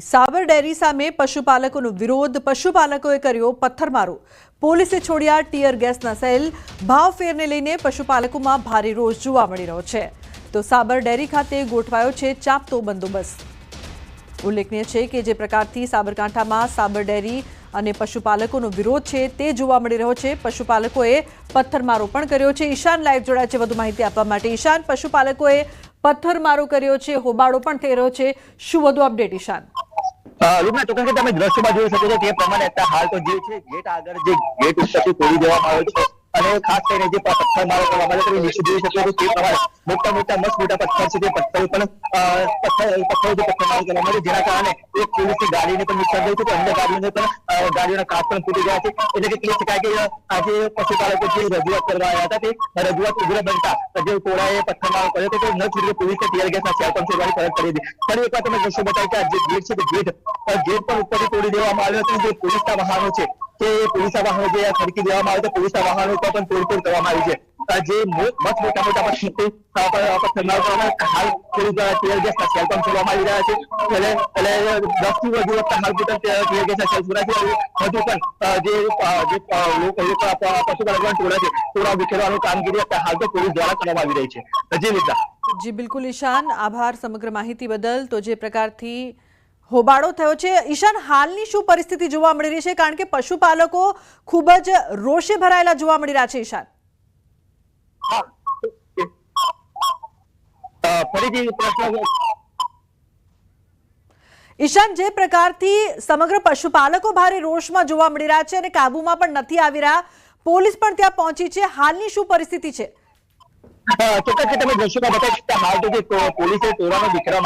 સાબર dairy સામે પશુપાલકોનો વિરોધ. પશુપાલકોએ કર્યો પથ્થરમારો. પોલીસે છોડ્યા ટીયર ગેસના સેલ. ભાવ ફેરને લઈને પશુપાલકોમાં ભારે રોષ જોવા મળી રહ્યો છે. તો સાબર ડેરી ખાતે ગોઠવાયો છે ચાપતો બંદોબસ્ત. ઉલ્લેખનીય છે કે જે પ્રકારથી સાબરકાંઠામાં સાબર ડેરી અને પશુપાલકોનો વિરોધ છે તે જોવા મળી રહ્યો છે. પશુપાલકોએ પથ્થરમારો પણ કર્યો છે. ઈશાન લાઈવ જોડાયા છે વધુ માહિતી આપવા માટે. ઈશાન, પશુપાલકોએ પથ્થરમારો કર્યો છે. હોબાળો પણ થઈ રહ્યો છે. શું વધુ અપડેટ, ઈશાન? રૂપના ચોક્કસ તમે દ્રશ્યમાં જોઈ શકો છો તે પ્રમાણે હાલ તો જે છે. ગેટ આગળ જે ગેટ ઉપરથી તોડી દેવામાં આવ્યો છે. અને ખાસ કરીને જે પથ્થર મારો કરવામાં આવ્યો તમે જોઈ શકો છો તે પ્રમાણે મોટા મોટા, મસ્ત મોટા પથ્થર છે. તે પથ્થર પણ પથ્થર પથ્થર જે પથ્થર મારો કરવામાં આવ્યો જેના કારણે એક પોલીસની ગાડીને પણ નુકસાન થયું છે. અન્ય ગાડીઓને પણ ગાડીઓના કાચ પણ ફૂટી ગયા છે એટલે કે કહી શકાય આજે પશુપાલકો જે રજૂઆત કરવા આવ્યા હતા તે રજૂઆત ઉગ્ર બનતા જે ટોળાએ પથ્થર મારો કર્યો હતો તે ન છૂટકે પોલીસે ટીયર ગેસના સેલ પણ છોડવાની ફરજ પડી હતી ફરી એકવાર તમે દ્રશ્ય બતાવ્યું કે આ જે ગેટ છે તે ગેટ ગેટ પણ ઉપરથી તોડી દેવામાં આવ્યો હતો જે પોલીસના વાહનો છે તે પોલીસના વાહનો જે ખડકી દેવામાં આવે છે પોલીસના વાહનો ઉપર પણ તોડફોડ કરવામાં આવી છે જે મત મોટા મોટા પથ્થર પથ્થરના હાલ પોલીસ દ્વારા ટીયર ગેસના સેલ પણ છોડવામાં આવી રહ્યા છે. એટલે દસથી વધુ વખત હાલ પૂરતા ટીયર ગેસના સેલ છોડ્યા છે. હજુ પણ જે પશુપાલકોના ટોળા છે ટોળા વિખેરવાનું કામગીરી અત્યારે હાલ તો પોલીસ દ્વારા કરવામાં આવી રહી છે. હજી મિત્રા જી, બિલકુલ, ઈશાન, આભાર સમગ્ર માહિતી બદલ. તો જે પ્રકારથી હોબાળો થયો છે, ઈશાન, હાલની શું પરિસ્થિતિ જોવા મળી રહી છે? કારણ કે પશુપાલકો ખૂબ જ રોષે ભરાયેલા જોવા મળી રહ્યા છે, ઈશાન હા અ, ફરીથી પ્રશ્ન ઈશાન જે પ્રકારથી સમગ્ર પશુપાલકો ભારે રોષમાં જોવા મળી રહ્યા છે અને કાબુમાં પણ નથી આવી રહ્યા પોલીસ પણ ત્યાં પહોંચી છે. હાલની શું પરિસ્થિતિ છે? ચોક્કસ તમે દ્રશ્યોમાં બતાવી શકતા હાલ તો જે પોલીસે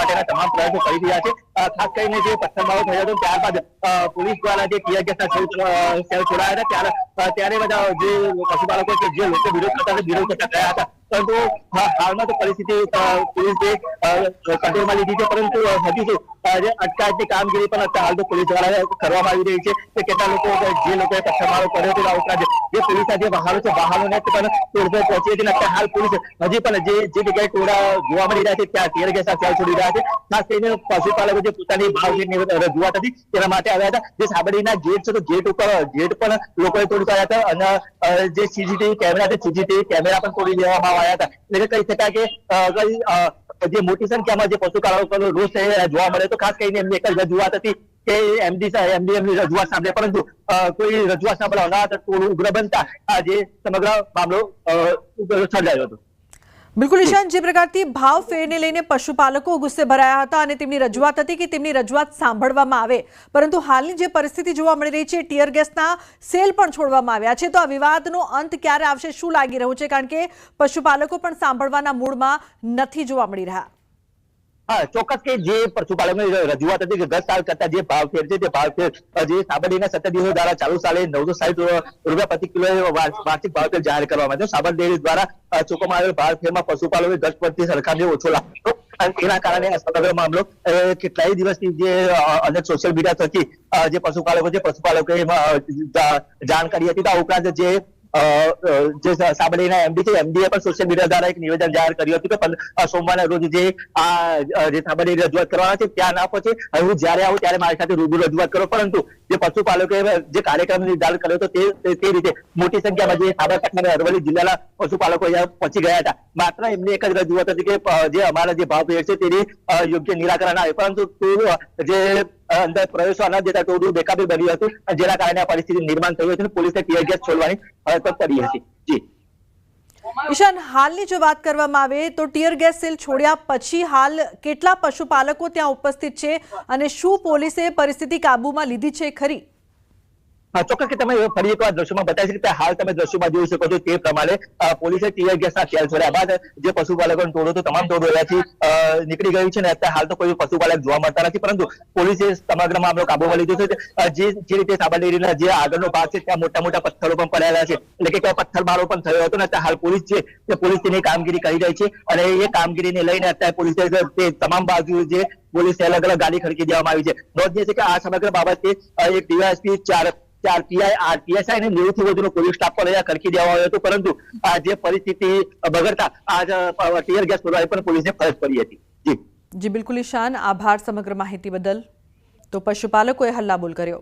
માટેના તમામ પ્રયાસો કરી રહ્યા છે. ખાસ કરીને જે પથ્થરમારો થયો હતો ત્યારબાદ પોલીસ દ્વારા જે ટીયર ગેસના સેલ છોડાયા હતા ત્યારે બધા જે પશુપાલકો છે જે લોકો વિરોધ કરતા વિરોધ કરતા ગયા હતા. પરંતુ હાલમાં તો પરિસ્થિતિ પોલીસ કંટ્રોલમાં લીધી છે, પરંતુ હજુ શું અટકાયતની કામગીરી પણ હાલ તો પોલીસ દ્વારા કરવામાં આવી રહી છે કે કેટલા લોકો જે લોકોએ પથ્થરમારો કર્યો આ ઉપરાંત જે પોલીસના જે વાહનો છે, વાહનોને પણ તોડફોડ પહોંચી હતી અત્યારે હાલ પોલીસ હજી પણ જે જે જગ્યાએ ટોળા જોવા મળી રહ્યા છે, ત્યાં તેર ગેસ ચાલ છોડી રહ્યા છે. ખાસ કરીને પશુપાલકો જે પોતાની ભાવની રજૂઆત હતી, તેના માટે આવ્યા હતા. જે સાબરડીના ગેટ છે, તો ગેટ ઉપર, ગેટ પણ લોકોએ તોડી કર્યા હતા અને જે સીસીટીવી કેમેરા છે, સીસીટીવી કેમેરા પણ તોડી દેવામાં આવ્યા હતા. એટલે કહી શકાય કે જે મોટી સંખ્યામાં જે પશુપાલકોનો રોષ જોવા મળે તો ખાસ કરીને એમની એક જ રજૂઆત હતી કે એમડી એમડી એમની રજૂઆત સાંભળે. પરંતુ કોઈ રજૂઆત સાંભળવા ના હતા થોડું ઉગ્ર બનતા આજે સમગ્ર મામલો સર્જાયો હતો. બિલકુલ ઈશાન, જે પ્રકારથી ભાવ ફેરને લઈને પશુપાલકો ગુસ્સે ભરાયા હતા અને તેમની રજૂઆત હતી કે તેમની રજૂઆત સાંભળવામાં આવે. પરંતુ હાલની જે પરિસ્થિતિ જોવા મળી રહી છે, ટીયર ગેસના સેલ પણ છોડવામાં આવ્યા છે. તો આ વિવાદનો અંત ક્યારે આવશે, શું લાગી રહ્યું છે? કારણ કે પશુપાલકો પણ સાંભળવાના મૂડમાં નથી જોવા મળી રહ્યા. હા, ચોક્કસ કે જે પશુપાલકોની રજૂઆત હતી કે ગત સાલ કરતા જે ભાવ ફેર છે તે ભાવ ફેર જે સાબરડીના સત્તર દિવસો દ્વારા ચાલુ સાલે નવસો સાઈઠ રૂપિયા પ્રતિ કિલો વાર્ષિક ભાવ ફેર જાહેર કરવામાં આવ્યો સાબર ડેરી દ્વારા ચૂકવવામાં આવેલ ભાવ ફેરમાં પશુપાલકોએ ગત પરથી સરકારને ઓછો લાભ એના કારણે સમગ્ર મામલો કેટલાય દિવસથી જે અનેક સોશિયલ મીડિયા થકી જે પશુપાલકો છે, પશુપાલકોએ જાણ કરી હતી આ ઉપરાંત જે જે સાબરડીના એમડી છે એમડીએ પણ સોશિયલ મીડિયા દ્વારા એક નિવેદન જાહેર કર્યું હતું કે સોમવારના રોજ જે આ જે સાબરડી રજૂઆત કરવાના છે, ત્યાં ના પહોંચે. હું જ્યારે આવું ત્યારે મારી સાથે રૂબરૂ રજૂઆત કરો. પરંતુ જે પશુપાલકોએ જે કાર્યક્રમ નિર્ધારિત કર્યો હતો તે રીતે મોટી સંખ્યામાં જે સાબરકાંઠા અને અરવલ્લી જિલ્લાના પશુપાલકો અહીંયા પહોંચી ગયા હતા. માત્ર એમની એક જ રજૂઆત હતી કે જે અમારા જે ભાવ છે તેની યોગ્ય નિરાકરણ આવે. પરંતુ જે અંદર પ્રવેશવા ન દેતા ટોળું બેકાબી બન્યું હતું જેના કારણે આ પરિસ્થિતિ નિર્માણ થયું હતું પોલીસે ટીયર ગેસ છોડવાની હરકત કરી હતી. જી. ઈશાન, હાલની જો વાત કરવામાં આવે તો ટીયર ગેસ સેલ છોડ્યા પછી હાલ કેટલા પશુપાલકો ત્યાં ઉપસ્થિત છે અને શું પોલીસે પરિસ્થિતિ કાબૂમાં લીધી છે ખરી? ચોક્કસ કે તમે ફરી એકવાર દ્રશ્યમાં બતાવી શકો હાલ તમે દ્રશ્યમાં જોઈ શકો છો તે પ્રમાણે પોલીસે ટીયર ગેસના સેલ છોડ્યા બાદ જે પશુપાલકોનો ટોળો હતો, તમામ ટોળો અહીંયાથી નીકળી ગયું છે ને અત્યારે હાલ તો કોઈ પશુપાલક જોવા મળતા નથી. પરંતુ પોલીસે સમગ્ર મામલો કાબુમાં લીધો છે. જે જે રીતે સાબરડેરીના જે આગળનો ભાગ છે, ત્યાં મોટા મોટા પથ્થરો પણ પડેલા છે. એટલે કે ત્યાં પથ્થરમારો પણ થયો હતો ને, અત્યારે હાલ પોલીસ છે તે પોલીસ તેની કામગીરી કરી રહી છે. અને એ કામગીરીને લઈને અત્યારે પોલીસે તમામ બાજુ જે પોલીસે અલગ અલગ ગાડી ખડકી દેવામાં આવી છે. નોંધનીય છે કે આ સમગ્ર બાબતે એક ડીવાયએસપી ચાર ચાર પીઆઈ આ પીએસઆઈ ને નેવું થી વધુનો પોલીસ સ્ટાફ પણ અહીંયા હતો, પરંતુ આ જે પરિસ્થિતિ બગડતા ટીયર ગેસ છોડવાની પણ ફરજ પડી હતી. જી. જી, બિલકુલ ઈશાન, આભાર સમગ્ર માહિતી બદલ. તો પશુપાલકોએ હલ્લાબોલ કર્યો.